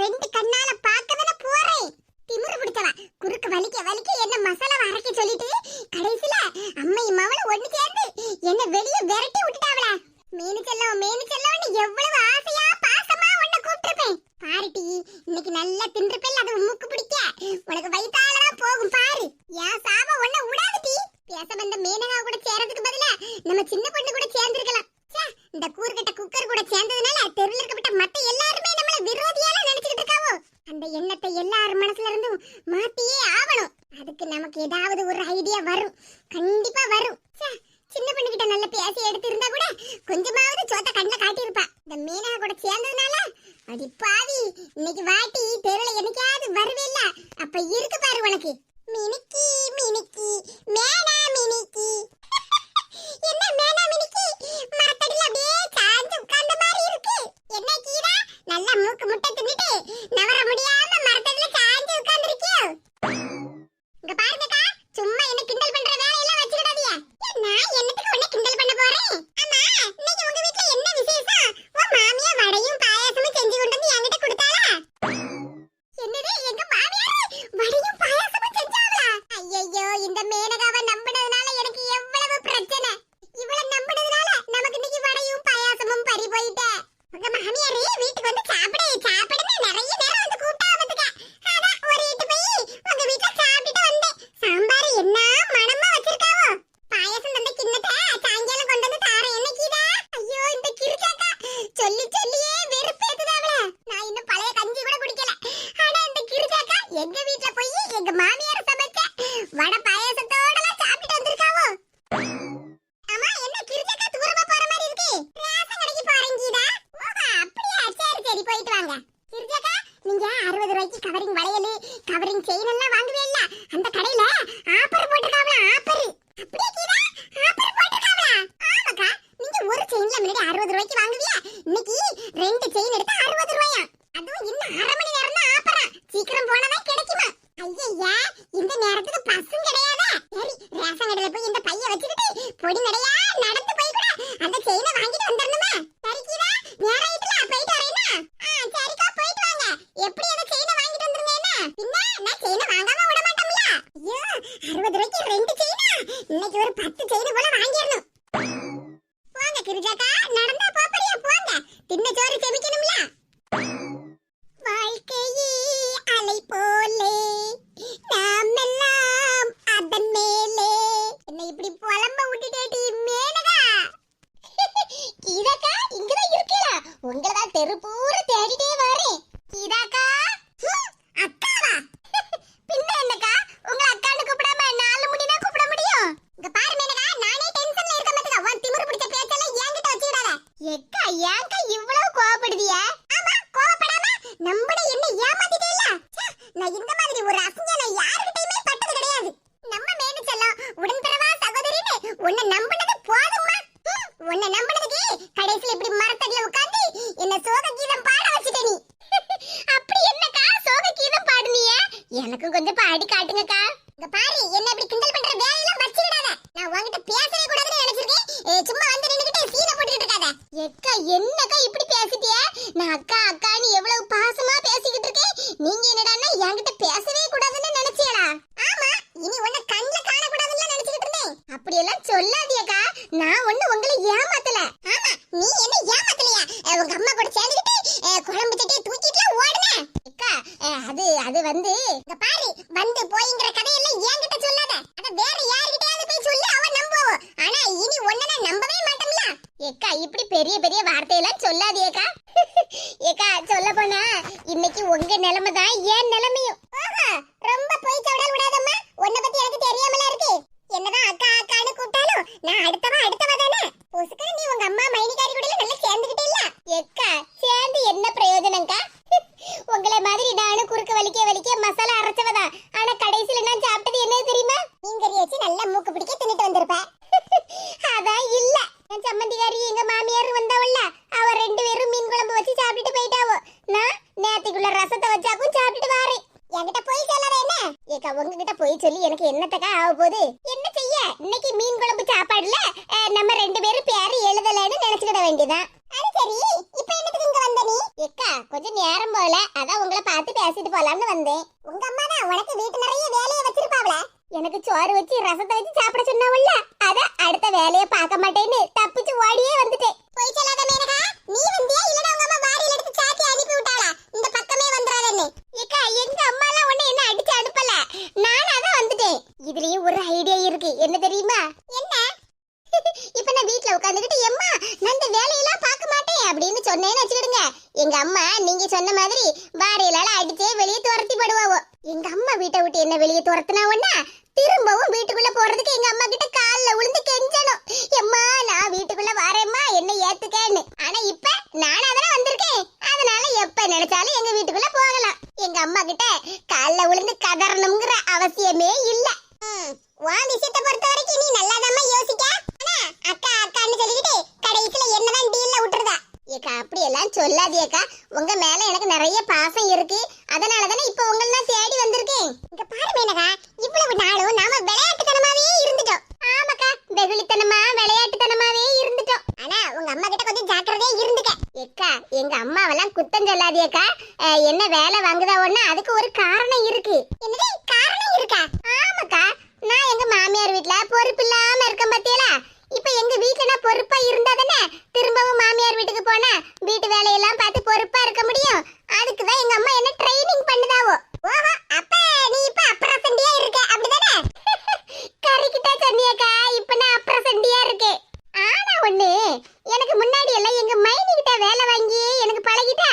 ரெண்டு கண்ணால பார்க்கதானே போறேன். திமிரு பிடிச்சவ. குறுக்கு வலிக்க வலிக்க என்ன மசாலா அரைக்க சொல்லிட்டு கடைசில அம்மையும் மவளும் ஒண்ணு சேர்ந்து என்ன வெளியே விரட்டி விட்டுட்டாவல மீனு செல்லம் மீனு செல்லம்னு எவ்வளவு ஆசையா பாசமா உன்னை கூப்பிட்டுருப்பேன். பாருட்டி இன்னைக்கு நல்லா தின்றுப்பேல அது மூக்கு பிடிக்க. உனக்கு வயித்தாலதான் போகும் பாரு. ஏன் சாபம் உன்னை விடாதுட்டி பேச வந்த மேனகா கூட சேரதுக்கு பதிலா நம்ம சின்ன பொண்ணு கூட இன்னைக்கு வாட்டி தெருல என்னைக்காவது வருவேல்ல? அப்ப இருக்கு பாரு உனக்கு. இன்னைக்கு ஒரு பத்து செய்தி போல வாங்கிடணும். போங்க கிரிஜாக்கா. நடந்தா போப்படியா போங்க. தின்ன சோறு செமிக்கணும்ல. வாழ்க்கையே அலை போலே. நாம் அதன் மேலே. என்ன இப்படி புலம்ப விட்டுட்டேடி மேலகா கீதாக்கா இங்கதான் இருக்கீங்களா உங்களதான் தெரு பூரா தேடிட்டே உன்னை நம்பினது போதும்மா. உன்னை நம்பினது பெரிய பெரிய வார்த்தை என்ன செய்ய? இன்னைக்கு மீன் குழம்பு சாப்பாடுல நம்ம ரெண்டு பேரும் பேரு எழுதலன்னு நினைச்சுக்கிட வேண்டியதான் அது சரி இப்ப என்னத்துக்கு இங்க வந்த நீ? எக்கா கொஞ்சம் நேரம் போல. அதான் உங்களை பார்த்து பேசிட்டு போலாம்னு வந்தேன். கெஞ்சணும். எம்மா நான் வீட்டுக்குள்ள வரேம்மா என்ன ஏத்துக்கன்னு. ஆனா இப்ப நானா தானே வந்திருக்கேன். அதனால எப்ப நினைச்சாலும் எங்க வீட்டுக்குள்ள போகலாம். எங்க அம்மா கிட்ட கால்ல விழுந்து கதறணுங்கிற அவசியமே இல்ல. உன் விஷயத்தை பொறுத்த வரைக்கும் நீ நல்லாதாம்மா யோசிக்க. ஆனா அக்கா அக்கான்னு சொல்லிக்கிட்டு கடைசியில என்னதான் டீல்ல விட்டுருதா? ஏக்கா அப்படி எல்லாம் சொல்லாதியக்கா உங்க மேல எனக்கு நிறைய பாசம் இருக்கு. அதனால தானே இப்ப உங்களை நான் தேடி வந்திருக்கேன். இங்க பாரு மேனகா இவ்வளவு நாளும் நாம விளையாட்டு வெகுளித்தனமா விளையாட்டுத்தனமாவே இருந்துட்டோம். ஆனா உங்க அம்மா கிட்ட கொஞ்சம் ஜாக்கிரதையா இருந்துக்க. ஏக்கா எங்க அம்மாவெல்லாம் குத்தம் சொல்லாதியக்கா. என்ன வேலை வாங்குதா ஒண்ணு அதுக்கு ஒரு காரணம் இருக்கு. என்னது காரணம் இருக்கா? ஆமாக்கா நான் எங்க மாமியார் வீட்ல பொறுப்பு இல்லாம இருக்கேன் பாத்தியலா இப்ப எங்க வீட்ல நான் பொறுப்பா இருந்தா தானே திரும்பவும் மாமியார் வீட்டுக்கு போனா வீட்டு வேலையெல்லாம் பார்த்து பொறுப்பா இருக்க முடியும் அதுக்கு தான் எங்க அம்மா என்ன ட்ரைனிங் பண்ணுதாவோ ஓஹோ அப்ப நீ இப்ப அப்ரசண்டியா இருக்க அப்படிதானே கரெக்டா சொன்னியக்கா இப்ப நான் அப்ரசண்டியா இருக்கேன் ஆனா ஒண்ணு எனக்கு முன்னாடி எல்லாம் எங்க மைனி கிட்ட வேலை வாங்கி எனக்கு பழகிட்டா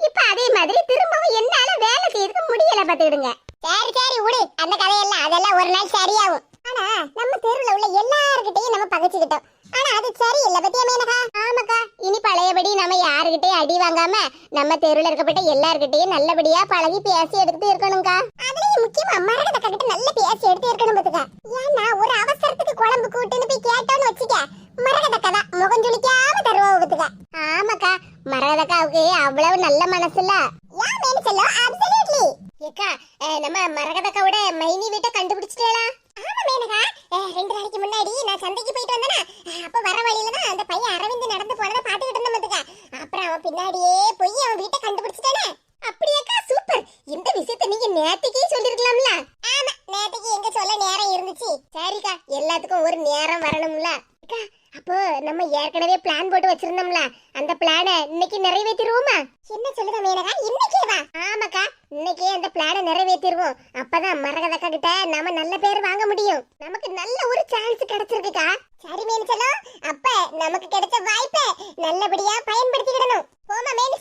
இப்ப அதே மாதிரி திரும்பவும் என்னால வேலை செய்யறதுக்கு முடியல பாத்துக்கிடுங்க சரி சரி விடு. அந்த கதையெல்லாம் அதெல்லாம் ஒரு நாள் சரியாகும். ஆனா நம்ம தெருவுல உள்ள எல்லார்கிட்டயும் நம்ம பகைச்சுக்கிட்டோம். ஆனா அது சரியில்லை பத்தியா மேனகா? ஆமாக்கா. இனி பழையபடி நம்ம யாருகிட்டயும் அடி வாங்காம நம்ம தெருவுல இருக்கப்பட்ட எல்லார்கிட்டயும் நல்லபடியா பழகி பேசி எடுத்து இருக்கணும்க்கா. அதுலயும் முக்கியமா மரகத கிட்ட நல்ல பேசி எடுத்து இருக்கணும் பாத்துக்க ஏன்னா ஒரு அவசரத்துக்கு குழம்பு கூட்டுன்னு போய் கேட்டோன்னு வச்சுக்க மரகதக்கா தான் முகம் சுளிக்காம தருவா பாத்துக்க ஆமாக்கா ராதாக்காவுக்கு அவ்வளவு நல்ல மனசு இல்ல ஏன் மேனு அப்சல்யூட்லி ஏக்கா அஹ், நம்ம மரகதக்காவோட மைனி வீட்டை கண்டுபிடிச்சிட்டேளா ஆமா மேனகா. ரெண்டு நாளைக்கு முன்னாடி நான் சந்தைக்கு போயிட்டு வந்தேனா அப்ப வர வழியில தான் அந்த பையன் அரவிந்த் நடந்து போனத பாத்துக்கிட்டு இருந்தேன் பாத்துக்க. அப்புறம் அவன் பின்னாடியே போய் அவன் வீட்டை கண்டுபிடிச்சிட்டானே. அப்படியாக்கா சூப்பர். இந்த விஷயத்தை நீங்க நேத்துக்கே சொல்லிருக்கலாம்ல ஆமா நேத்துக்கு எங்க சொல்ல நேரம் இருந்துச்சு சரிக்கா எல்லாத்துக்கும் ஒரு நேரம் வரணும்ல அக்கா அப்போ நம்ம ஏற்கனவே பிளான் போட்டு வச்சிருந்தோம்ல அந்த பிளானை இன்னைக்கு நிறைவேத்திடுவோமா என்ன சொல்லுத மேனகா இன்னைக்கே வா ஆமாக்கா இன்னைக்கே அந்த பிளானை நிறைவேத்திடுவோம் அப்பதான் மரகதக்கா கிட்ட நாம நல்ல பேர் வாங்க முடியும். நமக்கு நல்ல ஒரு சான்ஸ் கிடைச்சிருக்குக்கா. சரி மேனு அப்ப நமக்கு கிடைச்ச வாய்ப்பை நல்லபடியா பயன்படுத்திக்கிடணும். போமா மேனு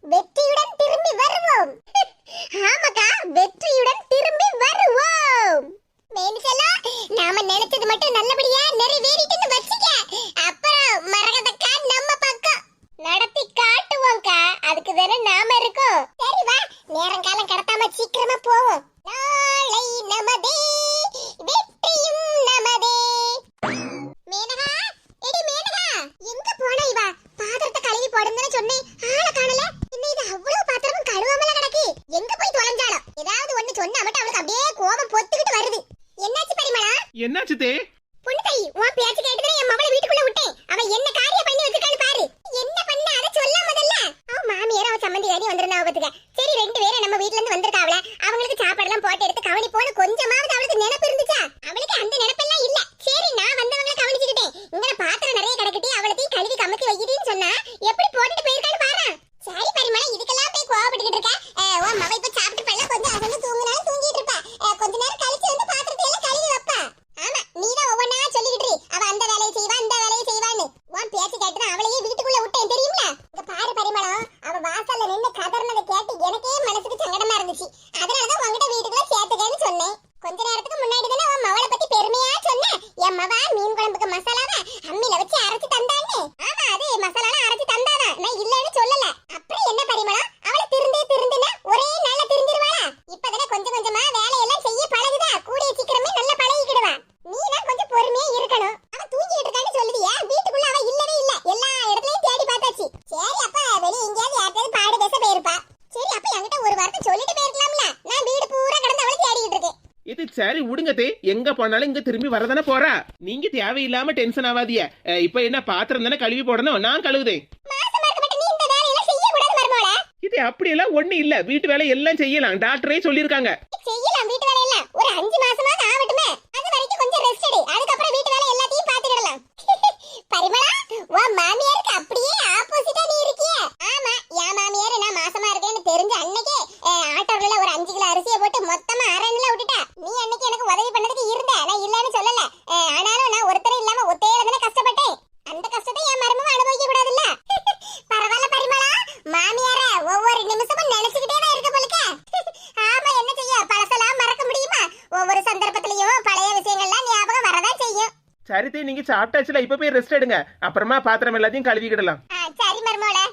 வெற்றியுடன் திரும்பி வருவோம். ஆமாக்கா வெற்றியுடன் திரும்பி வருவோம். மேனு நாம நினைச்சது மட்டும் நல்லபடியா நிறைவேறிட்டுன்னு வச்சுக்க. அப்புறம் மரகதக்கா நம்ம பக்கம். நடத்தி காட்டுவோம்க்கா. அதுக்கு தானே நாம இருக்கோம். சரி வா. நேரம் காலம் கடத்தாம சீக்கிரமா போவோம். என்னாச்சு தே? பொண்ணு தாயி உன் பேச்சு கேட்டு என் மவளை வீட்டுக்குள்ள விட்டேன் அவ என்ன காரியம் பண்ணி வச்சிருக்கான்னு பாரு என்ன பண்ண அத சொல்ல முதல்ல அவ மாமியார் அவ சம்மந்தி காரி வந்திருந்தா பாத்துக்க சரி ரெண்டு பேரும் நம்ம வீட்ல இருந்து வந்திருக்காவல அவங்களுக்கு சாப்பாடு எல்லாம் போட்டு எடுத்து கவனி போன கொஞ்சமாவது அவளுக்கு நினைப்பு இருந்துச்சா அவளுக்கு அந்த நினைப்பெல்லாம் இல்ல சரி நான் வந்தவங்கள கவனிச்சுக்கிட்டேன் இங்க பாத்திரம் நிறைய கிடக்கட்டி அவளத்தையும் கழுவி கமத்தி வைக்கிறேன்னு சொன்னா எப்படி போட்டுட்டு போயிருக்கான்னு பாரு சரி பரிமளா இதுக்கெல்லாம் போய் கோவப்பட்டுக்கிட்டு இருக்க அஹ், உன் மவ இப்ப சாப்பிட்டு பல்ல கொஞ்சம் அசந்து தூங்குனாலும் தூங்கிட்டு இருப்பா அஹ், கொஞ்ச நேரம் கழிச்சு வந்து பாத்திரத்தை எல்லாம் கழுவி வைப்பா ஆமா நீதான் ஒவ்வொன்னா சொல்லிக்கிட்டு இரு. அவ அந்த வேலையை செய்வா இந்த வேலையை செய்வான்னு உன் பேச்சு கேட்டு தான் அவளையே வீட்டுக்குள்ள விட்டேன் தெரியுமில இங்க பாரு பரிமளம் அவ வாசல்ல நின்னு கதறினதை கேட்டு எனக்கே மனசுக்கு சங்கடமா இருந்துச்சு அதனாலதான் உன்கிட்ட வீட்டுக்குள்ள சேர்த்துக்கன்னு சொன்னேன் கொஞ்ச நேரத்துக்கு முன்னாடி தானே உன் மவளை பத்தி பெருமையா சொன்னேன் என் மவ மீன் குழம்புக்கு மசாலாவை அம்மில வச்சு அரைச்சு தந்தான்னு ஆமா அது மசாலாலாம் அரைச்சு தந்தாதான் நான் இல்லன்னு சொல்லல அப்புறம் என்ன பரிமளம் அவளை திருந்தே திருந்துன ஒரே நாள்ல திருந்திருவாளா இப்பதானே கொஞ்சம் கொஞ்சமா வேலையெல்லாம் செய்ய பழகுதா கூடிய சீக்கிரமே நல்லா பழகிக்கிடுவா நீனா கொஞ்சம் பொறுமையா இருக்கணும் அவ தூங்கிட்டு இருக்கான்னு சொல்லுதியா வீட்டுக்குள்ள அவ இல்லவே இல்ல எல்லா இடத்துலயும் தேடி பார்த்தாச்சு சரி அப்ப வெளிய எங்கேயாவது யார்கிட்டயாவது பாடு பேச போயிருப்பா சரி அப்ப என்கிட்ட ஒரு வார்த்தை சொல்லிட்டு போயிருக்கலாம்ல நான் வீடு பூரா கடந்து அவளை தேடிட்டு இருக்கேன் இது சரி விடுங்க தே. எங்க போனாலும் இங்க திரும்பி வரதானே போறா. நீங்க தேவையில்லாம டென்ஷன் அஹ், இப்ப என்ன பாத்திரம் தானே கழுவி போடணும்? நான் கழுவுதேன். இது அப்படியெல்லாம் ஒண்ணு இல்ல. வீட்டு வேலை எல்லாம் செய்யலாம். டாக்டரே சொல்லியிருக்காங்க. செய்யலாம் வீட்டு வேலையெல்லாம் ஒரு அஞ்சு மாசமாவது ஆகட்டுமே அது வரைக்கும் கொஞ்சம் ரெஸ்ட் எடு அதுக்கப்புறம் வீட்டு வேலை எல்லாத்தையும் பாத்துக்கிடலாம் சரித்தே நீங்க சாப்பிட்டாச்சுல இப்ப போய் ரெஸ்ட் எடுங்க. அப்புறமா பாத்திரம் எல்லாத்தையும் கழுவிக்கிடலாம். சரி மருமோளே!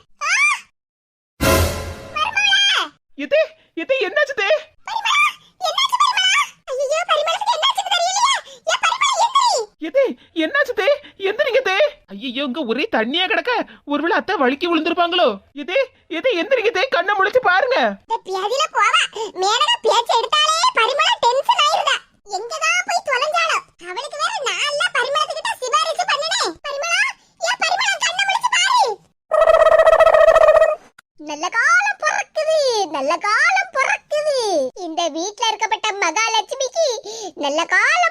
இது இது என்னாச்சு தே. இது என்னாச்சு தே? எந்திரிங்க தே. ஐயோ இங்க ஒரே தண்ணியா கிடக்க. ஒருவேளை அத்தை வழுக்கி விழுந்திருப்பாங்களோ? இது இது எந்திரிங்க தே. கண்ணை முழிச்சு பாருங்க. போவா. மேனகா பேச்ச எடுத்தாலே நல்ல காலம் பிறக்குது. இந்த வீட்ல இருக்கப்பட்ட மகாலட்சுமிக்கு நல்ல காலம்